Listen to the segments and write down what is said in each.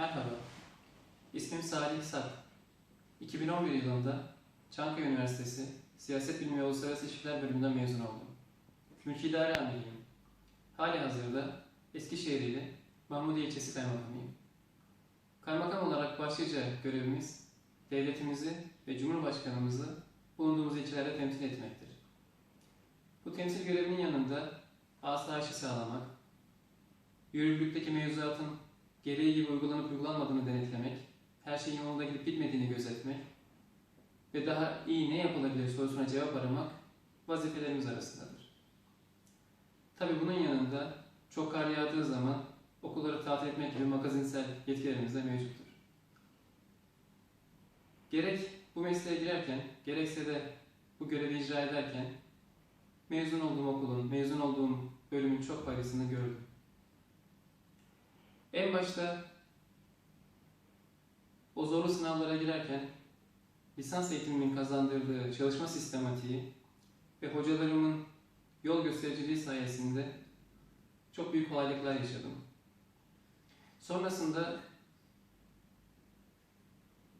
Merhaba, ismim Salih Sak. 2011 yılında Çankaya Üniversitesi Siyaset Bilimi ve Uluslararası İlişkiler bölümünden mezun oldum. Mülki İdare Amiriyim. Hali hazırda Eskişehir ili Mahmudiye ilçesi kaymakamıyım. Kaymakam olarak başlıca görevimiz devletimizi ve Cumhurbaşkanımızı bulunduğumuz ilçelerde temsil etmektir. Bu temsil görevinin yanında asayişi sağlamak, yürürlükteki mevzuatın gereği gibi uygulanıp uygulanmadığını denetlemek, her şeyin yolunda gidip gitmediğini gözetmek ve daha iyi ne yapılabilir sorusuna cevap aramak vazifelerimiz arasındadır. Tabi bunun yanında çok kar yağdığı zaman okulları tatil etmek gibi magazinsel yetkilerimiz de mevcuttur. Gerek bu mesleğe girerken, gerekse de bu görevi icra ederken mezun olduğum okulun, mezun olduğum bölümün çok faydasını gördüm. En başta o zorlu sınavlara girerken lisans eğitimimin kazandırdığı çalışma sistematiği ve hocalarımın yol göstericiliği sayesinde çok büyük kolaylıklar yaşadım. Sonrasında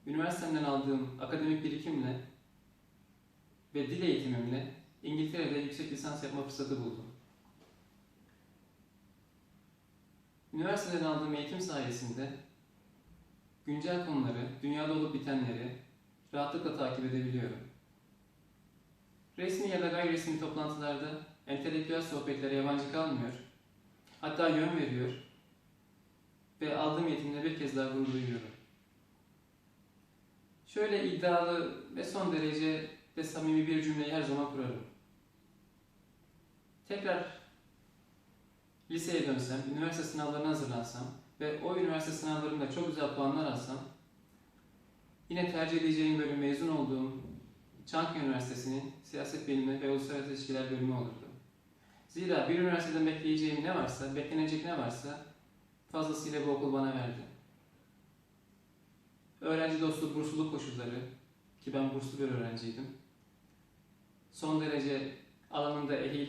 üniversitemden aldığım akademik birikimle ve dil eğitimimle İngiltere'de yüksek lisans yapma fırsatı buldum. Üniversiteden aldığım eğitim sayesinde güncel konuları, dünyada olup bitenleri rahatlıkla takip edebiliyorum. Resmi ya da gayri resmi toplantılarda entelektüel sohbetlere yabancı kalmıyor, hatta yön veriyor ve aldığım eğitimle bir kez daha gurur duyuyorum. Şöyle iddialı ve son derece de samimi bir cümleyi her zaman kurarım. Tekrar liseye dönsem, üniversite sınavlarına hazırlansam ve o üniversite sınavlarında çok güzel puanlar alsam yine tercih edeceğim bölüm mezun olduğum Çankaya Üniversitesi'nin Siyaset Bilimi ve Uluslararası İlişkiler bölümü olurdu. Zira bir üniversiteden bekleyeceğim ne varsa, beklenecek ne varsa fazlasıyla bu okul bana verdi. Öğrenci dostu bursluluk koşulları, ki ben burslu bir öğrenciydim. Son derece alanında ehil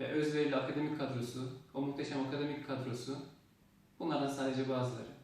ve özverili akademik kadrosu, o muhteşem akademik kadrosu, bunlardan sadece bazıları.